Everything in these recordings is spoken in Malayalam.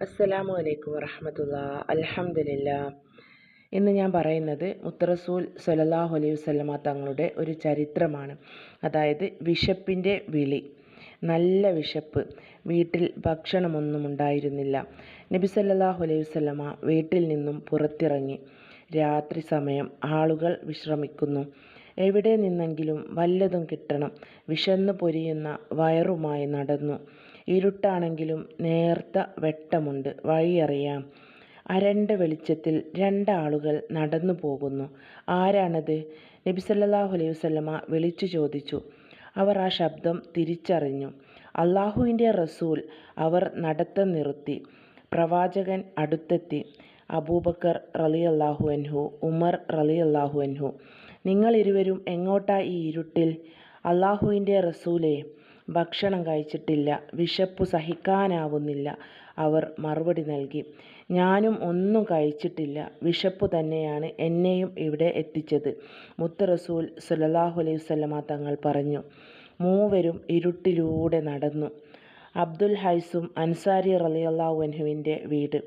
അസ്സലാമു അലൈക്കും വറഹമത്തുള്ള. അൽഹംദുലില്ല. ഇന്ന് ഞാൻ പറയുന്നത് മുത്തറസൂൽ സലല്ലാഹു അലൈഹി വസ്ലമ തങ്ങളുടെ ഒരു ചരിത്രമാണ്. അതായത് വിശപ്പിന്റെ വിളി. നല്ല വിശപ്പ്. വീട്ടിൽ ഭക്ഷണമൊന്നും ഉണ്ടായിരുന്നില്ല. നബി സല്ലല്ലാഹു അലൈഹി വസ്ലമ വീട്ടിൽ നിന്നും പുറത്തിറങ്ങി. രാത്രി സമയം ആളുകൾ വിശ്രമിക്കുന്നു. എവിടെ നിന്നെങ്കിലും വല്ലതും കിട്ടണം. വിശന്നു പൊരിയുന്ന വയറുമായി നടന്നു. ഇരുട്ടാണെങ്കിലും നേർത്ത വെട്ടമുണ്ട്. വഴിയറിയാം അരണ്ട വെളിച്ചത്തിൽ രണ്ടാളുകൾ നടന്നു പോകുന്നു. ആരാണത്? നബി സല്ലല്ലാഹു അലൈഹി വസല്ലമ വിളിച്ചു ചോദിച്ചു. അവർ ആ ശബ്ദം തിരിച്ചറിഞ്ഞു. അള്ളാഹുവിന്റെ റസൂൽ അവർ നടത്തം നിർത്തി. പ്രവാചകൻ അടുത്തെത്തി. അബൂബക്കർ റലി അള്ളാഹു അൻഹു ഉമർ റലി അള്ളാഹു അൻഹു നിങ്ങളിരുവരും എങ്ങോട്ടാ ഈ ഇരുട്ടിൽ? അള്ളാഹുവിന്റെ റസൂലേ ഭക്ഷണം കഴിച്ചിട്ടില്ല. വിശപ്പു സഹിക്കാനാവുന്നില്ല. അവർ മറുപടി നൽകി. ഞാനും ഒന്നും കഴിച്ചിട്ടില്ല. വിശപ്പ് തന്നെയാണ് എന്നെയും ഇവിടെ എത്തിച്ചത്. മുത്ത് റസൂൽ സല്ലല്ലാഹു അലൈഹി വസല്ലമ തങ്ങൾ പറഞ്ഞു. മൂവരും ഇരുട്ടിലൂടെ നടന്നു. അബ്ദുൽ ഹൈസും അൻസാരി റളിയല്ലാഹു അൻഹുവിന്റെ വീട്.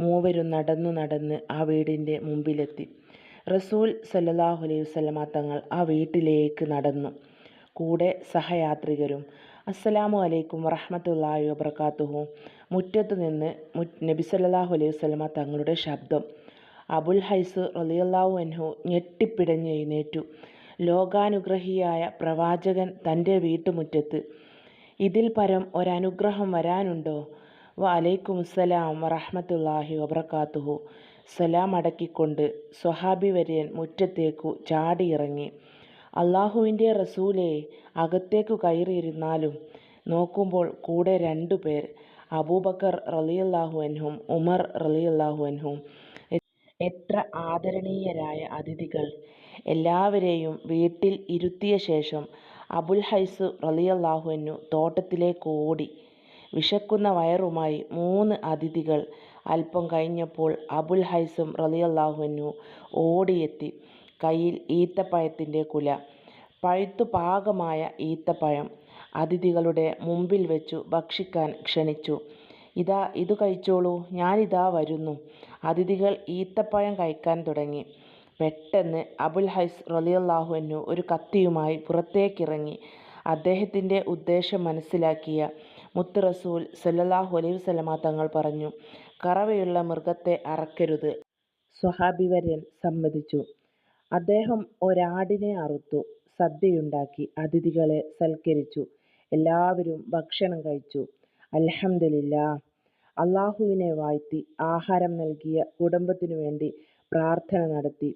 മൂവരും നടന്നു നടന്ന് ആ വീടിന്റെ മുമ്പിലെത്തി. റസൂൽ സല്ലല്ലാഹു അലൈഹി വസല്ലമ തങ്ങൾ ആ വീട്ടിലേക്ക് നടന്നു. കൂടെ സഹയാത്രികരും അസ്സലാമു അലൈക്കും വറഹമത്തല്ലാഹി വബർക്കാത്തുഹു മുറ്റത്തു നിന്ന് നബി സല്ലല്ലാഹു അലൈഹി വസല്ലമ തങ്ങളുടെ ശബ്ദം അബുൽ ഹൈസ് റളിയല്ലാഹു അൻഹു ഞെട്ടിപ്പിടഞ്ഞ് എഴുന്നേറ്റു. ലോകാനുഗ്രഹിയായ പ്രവാചകൻ തന്റെ വീട്ടുമുറ്റത്ത് ഇതിൽ പരം ഒരനുഗ്രഹം വരാനുണ്ടോ? വ അലൈക്കും അസ്സലാം വറഹമത്തല്ലാഹി വബർക്കാത്തുഹു സലാം അടക്കിക്കൊണ്ട് സ്വഹാബി വര്യൻ മുറ്റത്തേക്കു ചാടിയിറങ്ങി. അള്ളാഹുവിന്റെ റസൂലേ അകത്തേക്കു കയറിയിരുന്നാലും നോക്കുമ്പോൾ കൂടെ രണ്ടു പേർ അബൂബക്കർ റളിയല്ലാഹു അൻഹും ഉമർ റളിയല്ലാഹു അൻഹും. എത്ര ആദരണീയരായ അതിഥികൾ. എല്ലാവരെയും വീട്ടിൽ ഇരുത്തിയ ശേഷം അബുൽ ഹൈസ് റളിയല്ലാഹു അൻഹു തോട്ടത്തിലേക്ക് ഓടി. വിശക്കുന്ന വയറുമായി മൂന്ന് അതിഥികൾ അല്പം കഴിഞ്ഞപ്പോൾ അബുൽ ഹൈസും റളിയല്ലാഹു അൻഹു ഓടിയെത്തി കയ്യിൽ ഈത്തപ്പഴത്തിന്റെ കുല. പഴുത്തു പാകമായ ഈത്തപ്പഴം അതിഥികളുടെ മുമ്പിൽ വെച്ചു ഭക്ഷിക്കാൻ ക്ഷണിച്ചു. ഇതാ ഇത് കഴിച്ചോളൂ. ഞാനിതാ വരുന്നു. അതിഥികൾ ഈത്തപ്പഴം കഴിക്കാൻ തുടങ്ങി. പെട്ടെന്ന് അബുൽ ഹൈസ് റളിയല്ലാഹു അൻഹു ഒരു കത്തിയുമായി പുറത്തേക്കിറങ്ങി. അദ്ദേഹത്തിന്റെ ഉദ്ദേശം മനസ്സിലാക്കിയ മുത്ത് റസൂൽ സല്ലല്ലാഹു അലൈഹി വസല്ലമ തങ്ങൾ പറഞ്ഞു കറവയുള്ള മൃഗത്തെ അറക്കരുത്. സ്വഹാബിവര്യൻ സമ്മതിച്ചു. അദ്ദേഹം ഒരാടിനെ അറുത്തു. സദ്യയുണ്ടാക്കി. അതിഥികളെ സൽക്കരിച്ചു. എല്ലാവരും ഭക്ഷണം കഴിച്ചു. അൽഹംദുലില്ലാ. അള്ളാഹുവിനെ വാഴ്ത്തി ആഹാരം നൽകിയ കുടുംബത്തിനു വേണ്ടി പ്രാർത്ഥന നടത്തി.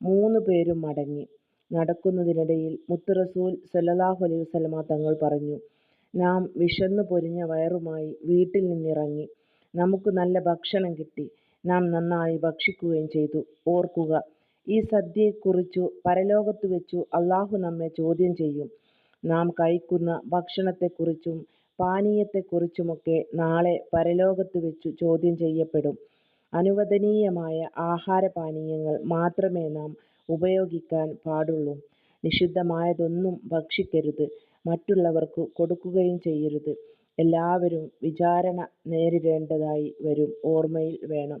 മൂന്ന് പേരും മടങ്ങി. നടക്കുന്നതിനിടയിൽ മുത്ത് റസൂൽ സല്ലല്ലാഹു അലൈഹി വസല്ലമ തങ്ങൾ പറഞ്ഞു നാം വിശന്നു പൊരിഞ്ഞ വയറുമായി വീട്ടിൽ നിന്നിറങ്ങി. നമുക്ക് നല്ല ഭക്ഷണം കിട്ടി. നാം നന്നായി ഭക്ഷിക്കുകയും ചെയ്തു. ഓർക്കുക ഈ സദ്യയെക്കുറിച്ചു പരലോകത്ത് വെച്ചു അള്ളാഹു നമ്മെ ചോദ്യം ചെയ്യും. നാം കഴിക്കുന്ന ഭക്ഷണത്തെക്കുറിച്ചും പാനീയത്തെക്കുറിച്ചുമൊക്കെ നാളെ പരലോകത്ത് വെച്ചു ചോദ്യം ചെയ്യപ്പെടും. അനുവദനീയമായ ആഹാരപാനീയങ്ങൾ മാത്രമേ നാം ഉപയോഗിക്കാൻ പാടുള്ളൂ. നിഷിദ്ധമായതൊന്നും ഭക്ഷിക്കരുത്. മറ്റുള്ളവർക്ക് കൊടുക്കുകയും ചെയ്യരുത്. എല്ലാവരും വിചാരണ നേരിടേണ്ടതായി വരും. ഓർമ്മയിൽ വേണം.